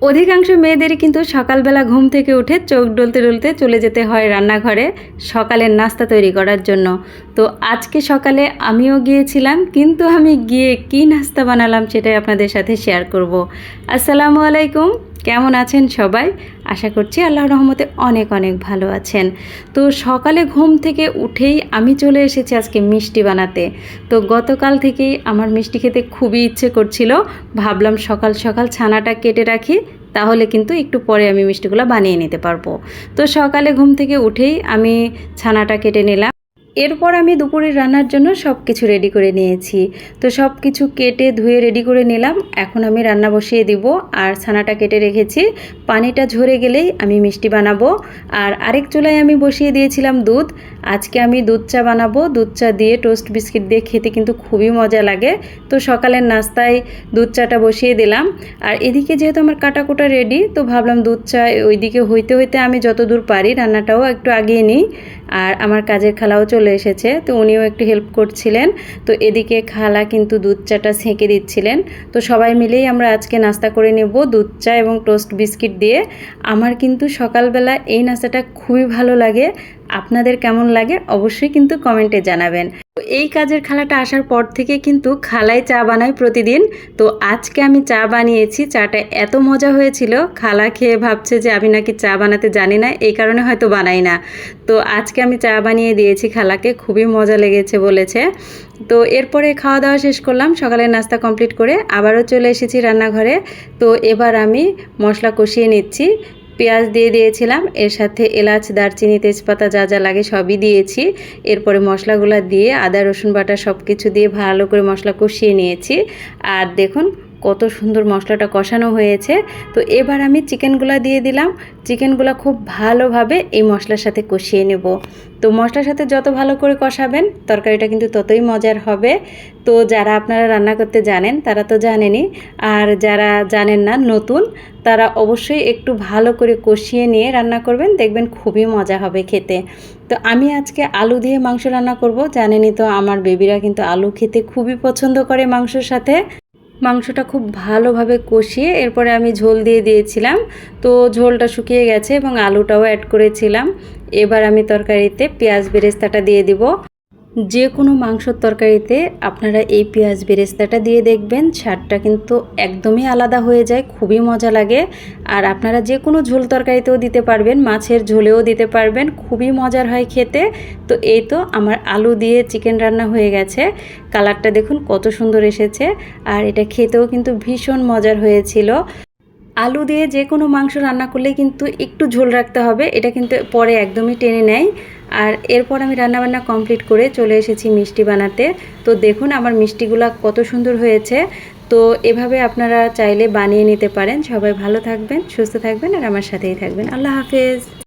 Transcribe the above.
অধিকাংশ মেয়েদেরই কিন্তু সকালবেলা ঘুম থেকে উঠে চোখ ডলতে ডলতে চলে যেতে হয় রান্নাঘরে সকালের নাস্তা তৈরি করার জন্য। তো আজকে সকালে আমিও গিয়েছিলাম, কিন্তু আমি গিয়ে কি নাস্তা বানালাম সেটাই আপনাদের সাথে শেয়ার করব। আসসালামু আলাইকুম। কেমন আছেন সবাই? আশা করছি আল্লাহর রহমতে অনেক অনেক ভালো আছেন। তো সকালে ঘুম থেকে উঠেই আমি চলে এসেছি আজকে মিষ্টি বানাতে। তো গতকাল থেকেই আমার মিষ্টি খেতে খুবই ইচ্ছে করছিল। ভাবলাম সকাল সকাল ছানাটা কেটে রাখি, তাহলে কিন্তু একটু পরে আমি মিষ্টিগুলো বানিয়ে নিতে পারব। তো সকালে ঘুম থেকে উঠেই আমি ছানাটা কেটে নিলাম। এরপর আমি দুপুরের রান্নার জন্য সব কিছু রেডি করে নিয়েছি। তো সব কিছু কেটে ধুয়ে রেডি করে নিলাম। এখন আমি রান্না বসিয়ে দিব। আর ছানাটা কেটে রেখেছি। পানিটা ঝরে গেলেই আমি মিষ্টি বানাবো। আর আরেক চুলায় আমি বসিয়ে দিয়েছিলাম দুধ। আজকে আমি দুধ চা বানাবো। দুধ চা দিয়ে টোস্ট বিস্কিট দিয়ে খেতে কিন্তু খুবই মজা লাগে। তো সকালের নাস্তায় দুধ চাটা বসিয়ে দিলাম। আর এদিকে যেহেতু আমার কাটাকুটা রেডি তো ভাবলাম দুধ চা ওইদিকে হইতে হইতে আমি যত দূর পারি রান্নাটাও একটু আগিয়ে নিই। আর আমার কাজের খালাও চলে এসেছে, তো উনিও একটু হেল্প করছিলেন। তো এদিকে খালা কিন্তু দুধ চাটা সেঁকে দিচ্ছিলেন। তো সবাই মিলেই আমরা আজকে নাস্তা করে নেব দুধ চা এবং টোস্ট বিস্কিট দিয়ে। আমার কিন্তু সকালবেলা এই নাস্তাটা খুবই ভালো লাগে। আপনাদের কেমন লাগে অবশ্যই কিন্তু কমেন্টে জানাবেন। এই কাজের খালাটা আসার পর থেকে কিন্তু খালাই চা বানাই প্রতিদিন। তো আজকে আমি চা বানিয়েছি, চাটা এত মজা হয়েছিল, খালা খেয়ে ভাবছে যে আমি নাকি চা বানাতে জানি না, এই কারণে হয়তো বানাই না। তো আজকে আমি চা বানিয়ে দিয়েছি খালাকে, খুবই মজা লেগেছে বলেছে। তো এরপরে খাওয়া দাওয়া শেষ করলাম, সকালের নাস্তা কমপ্লিট করে আবারও চলে এসেছি রান্নাঘরে। তো এবার আমি মশলা কষিয়ে নিচ্ছি। পেঁয়াজ দিয়ে দিয়েছিলাম। এর সাথে এলাচ, দারচিনি, তেজপাতা যা যা লাগে সবই দিয়েছি। এরপরে মশলাগুলো দিয়ে আদা, রসুন বাটা সব কিছু দিয়ে ভালো করে মশলা কষিয়ে নিয়েছি। আর দেখুন কত সুন্দর মশলাটা কষানো হয়েছে। তো এবার আমি চিকেনগুলা দিয়ে দিলাম। চিকেনগুলো খুব ভালোভাবে এই মশলার সাথে কষিয়ে নেব। তো মশলার সাথে যত ভালো করে কষাবেন, তরকারিটা কিন্তু ততই মজার হবে। তো যারা আপনারা রান্না করতে জানেন, তারা তো জানেনই। আর যারা জানেন না, নতুন, তারা অবশ্যই একটু ভালো করে কষিয়ে নিয়ে রান্না করবেন। দেখবেন খুবই মজা হবে খেতে। তো আমি আজকে আলু দিয়ে মাংস রান্না করব। জানেনই তো আমার বেবিরা কিন্তু আলু খেতে খুবই পছন্দ করে মাংসর সাথে। মাংসটা খুব ভালোভাবে কষিয়ে এরপরে আমি ঝোল দিয়ে দিয়েছিলাম। তো ঝোলটা শুকিয়ে গেছে এবং আলুটাও অ্যাড করেছিলাম। এবার আমি তরকারিতে পেঁয়াজ বেরেস্তাটা দিয়ে দিব। যে কোনো মাংসর তরকারিতে আপনারা এই পেঁয়াজ বেরেস্তাটা দিয়ে দেখবেন, স্বাদটা কিন্তু একদমই আলাদা হয়ে যায়, খুবই মজা লাগে। আর আপনারা যে কোনো ঝোল তরকারিতেও দিতে পারবেন, মাছের ঝোলেও দিতে পারবেন, খুবই মজার হয় খেতে। তো এই তো আমার আলু দিয়ে চিকেন রান্না হয়ে গেছে। কালারটা দেখুন কত সুন্দর এসেছে। আর এটা খেতেও কিন্তু ভীষণ মজার হয়েছিল। আলু দিয়ে যে কোনো মাংস রান্না করলে কিন্তু একটু ঝোল রাখতে হবে, এটা কিন্তু পরে একদমই টেনে নেয়। আর এরপর আমি রান্নাবান্না কমপ্লিট করে চলে এসেছি মিষ্টি বানাতে। তো দেখুন আমার মিষ্টিগুলা কত সুন্দর হয়েছে। তো এভাবে আপনারা চাইলে বানিয়ে নিতে পারেন। সবাই ভালো থাকবেন, সুস্থ থাকবেন আর আমার সাথেই থাকবেন। আল্লাহ হাফেজ।